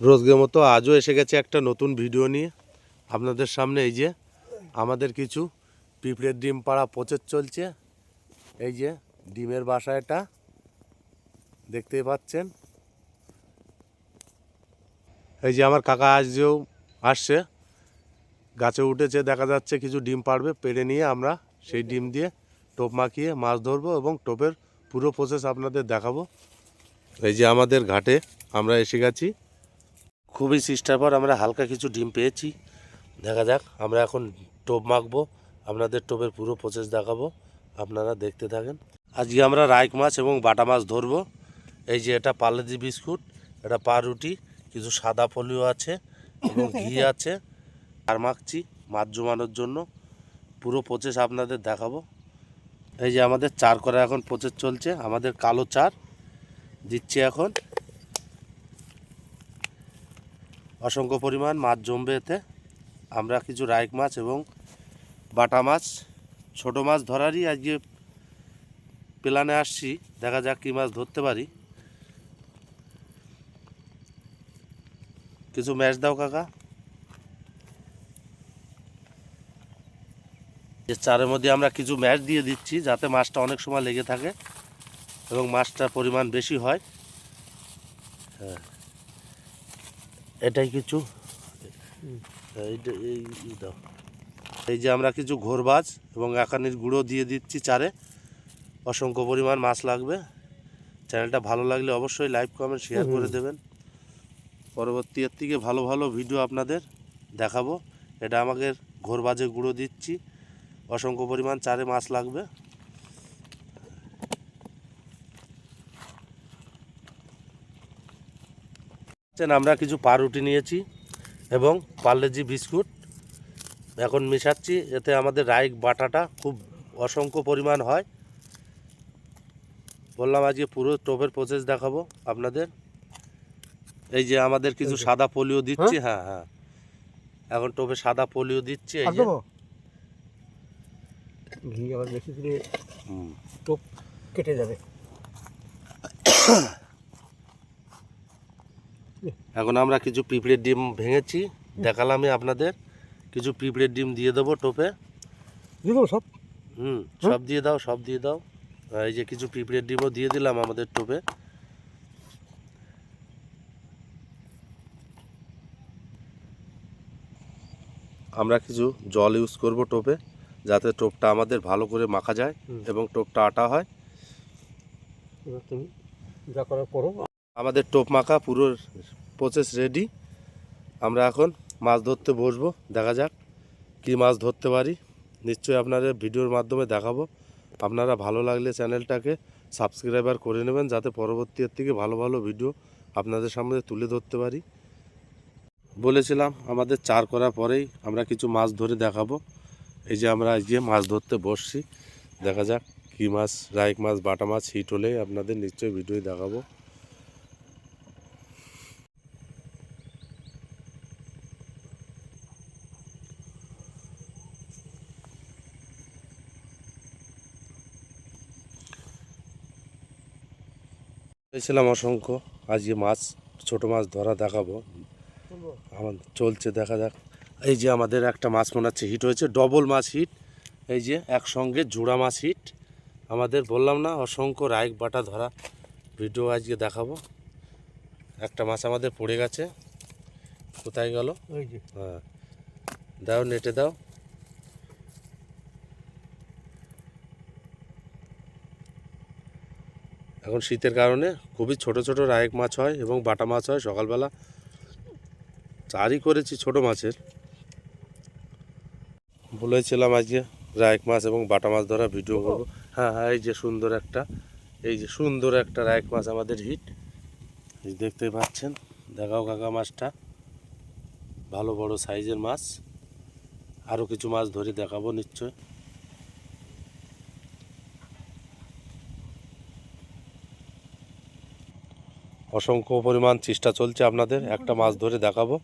রোজগের মতো আজও এসে গেছে একটা নতুন ভিডিও নিয়ে। আপনাদের সামনে এই যে আমাদের কিছু পিঁপড়ের ডিম পাড়া প্রচের চলছে। এই যে ডিমের বাসা এটা। দেখতেই পাচ্ছেন। এই যে আমার কাকা আজও আসছে। গাছে উঠেছে, দেখা যাচ্ছে কিছু ডিম পাড়বে, পেড়ে নিয়ে আমরা সেই ডিম দিয়ে টোপ মাখিয়ে মাছ ধরবো এবং টোপের পুরো প্রসেস আপনাদের দেখাবো। এই যে আমাদের ঘাটে আমরা এসে গেছি। খুবই চেষ্টার পর আমরা হালকা কিছু ডিম পেয়েছি। দেখা যাক আমরা এখন টোপ মাখবো আপনাদের টোপের পুরো প্রসেস দেখাবো আপনারা দেখতে থাকেন। আজকে আমরা রাইক মাছ এবং বাটা মাছ ধরবো। এই যে এটা পার্লেজি বিস্কুট এটা পাউরুটি কিছু সাদা ফলিও আছে এবং ঘি আছে। আর মাখছি মাছ জমানোর জন্য। পুরো প্রসেস আপনাদের দেখাবো। এই যে আমাদের চার করা এখন প্রসেস চলছে আমাদের কালো চার দিচ্ছি এখন। অসংখ্য পরিমাণ মাছ জমবে এতে। আমরা কিছু রাইক মাছ এবং বাটা মাছ, ছোট মাছ ধরারই আজকে প্ল্যানে আসছি। দেখা যাক কী মাছ ধরতে পারি। কিছু ম্যাচ দাও কাকা। যে চারের মধ্যে আমরা কিছু ম্যাচ দিয়ে দিচ্ছি যাতে মাছটা অনেক সময় লেগে থাকে এবং মাছটার পরিমাণ বেশি হয়। হ্যাঁ। এটাই কিছু। এইটা এই দাও। এই যে আমরা কিছু ঘোরবাজ এবং একানির গুঁড়ো দিয়ে দিচ্ছি চারে। অসংখ্য পরিমাণ মাছ লাগবে। চ্যানেলটা ভালো লাগলে অবশ্যই লাইক কমেন্ট শেয়ার করে দেবেন। পরবর্তী এর থেকে ভালো ভালো ভিডিও আপনাদের দেখাবো। এটা আমাকে ঘোরবাজে গুঁড়ো দিচ্ছি। অসংখ্য পরিমাণ চারে মাছ লাগবে। আমরা কিছু পাউরুটি নিয়েছি এবং পার্লেজি বিস্কুট। এখন মিশাচ্ছি এতে আমাদের রাইক বাটাটা খুব অসংখ্য পরিমাণ হয়। বললাম আজকে পুরো টোপের প্রসেস দেখাবো আপনাদের। এই যে আমাদের কিছু সাদা পোলিও দিচ্ছি হ্যাঁ হ্যাঁ। এখন টোপে সাদা পোলিও দিচ্ছি এই যে। ঘি আবার বেশি হুম। টোপ কেটে যাবে। এখন আমরা কিছু পিঁপড়ের ডিম ভেঙেছি দেখালামই আপনাদের। কিছু পিঁপড়ের ডিম দিয়ে দেবো টোপে। সব? হুম সব দিয়ে দাও সব দিয়ে দাও। এই যে কিছু পিঁপড়ের ডিমও দিয়ে দিলাম আমাদের টোপে। আমরা কিছু জল ইউজ করব টোপে যাতে টোপটা আমাদের ভালো করে মাখা যায় এবং টোপটা আটা হয়। তুমি যা করার করো। আমাদের টোপ মাখা, পুরো প্রসেস রেডি আমরা এখন মাছ ধরতে বসবো, দেখা যাক কী মাছ ধরতে পারি। নিশ্চয়ই আপনাদের ভিডিওর মাধ্যমে দেখাবো। আপনারা ভালো লাগলে চ্যানেলটাকে সাবস্ক্রাইবার করে নেবেন, যাতে পরবর্তী এর থেকে ভালো ভালো ভিডিও আপনাদের সামনে তুলে ধরতে পারি। বলেছিলাম, আমাদের চার করার পরেই আমরা কিছু মাছ ধরে দেখাবো। এই যে আমরা আজকে মাছ ধরতে বসছি, দেখা যাক কী মাছ, রাইক মাছ, বাটা মাছ, হিট হলে আপনাদের নিশ্চয়ই ভিডিও দেখাবো। পেয়েছিলাম অসংখ্য আজকে মাছ ছোট মাছ ধরা দেখাবো। আমার চলছে দেখা যাক। এই যে আমাদের একটা মাছ মনে হচ্ছে হিট হয়েছে ডবল মাছ হিট এই যে একসঙ্গে জোড়া মাছ হিট আমাদের বললাম না অসংখ্য রাইক বাটা ধরা ভিডিও আজকে দেখাবো। একটা মাছ আমাদের পড়ে গেছে। কোথায় গেল? ওই যে। হ্যাঁ। দাও নেটে দাও। এখন শীতের কারণে খুবই ছোট ছোট রায়েক মাছ হয় এবং বাটা মাছ হয় সকালবেলা। চারই করেছি ছোট মাছের। বলেছিলাম আজকে রায়েক মাছ এবং বাটা মাছ ধরা ভিডিও করব। হ্যাঁ হ্যাঁ এই যে সুন্দর একটা, এই যে সুন্দর একটা রায়েক মাছ আমাদের হিট। দেখতেই পাচ্ছেন, দেখাও কাকা মাছটা। ভালো বড় সাইজের মাছ। আরও কিছু মাছ ধরে দেখাবো নিশ্চয়। অসংখ্য পরিমাণ চেষ্টা চলছে আপনাদের। একটা মাছ ধরে দেখাবো।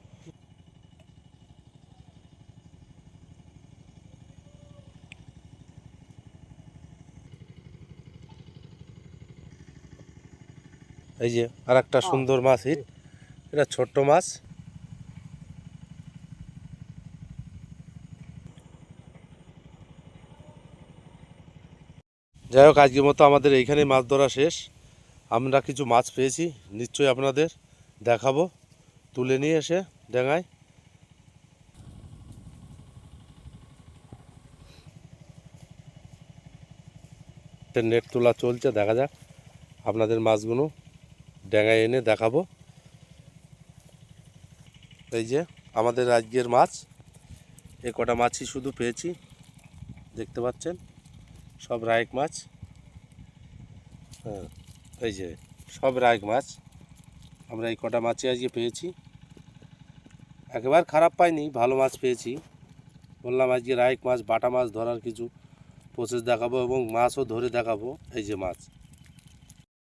এই যে আর একটা সুন্দর মাছ হিট এটা ছোট্ট মাছ। যাই হোক আজকের মতো আমাদের এইখানেই মাছ ধরা শেষ। আমরা কিছু মাছ পেয়েছি, নিশ্চয়ই আপনাদের দেখাবো। তুলে নিয়ে এসে ডেঙায় নেট তোলা চলছে, দেখা যাক আপনাদের মাছগুলো ডেঙায় এনে দেখাবো। এই যে আমাদের আজকের মাছ, এ কটা মাছই শুধু পেয়েছি, দেখতে পাচ্ছেন? সব রায়ক মাছ। হ্যাঁ। এই যে, সব রায়ক মাছ। আমরা এই কটা মাছই আজকে পেয়েছি। একেবারে খারাপ পাইনি, ভালো মাছ পেয়েছি। বললাম আজকে রায়ক মাছ, বাটা মাছ ধরার কিছু প্রসেস দেখাবো এবং মাছও ধরে দেখাবো, এই যে মাছ।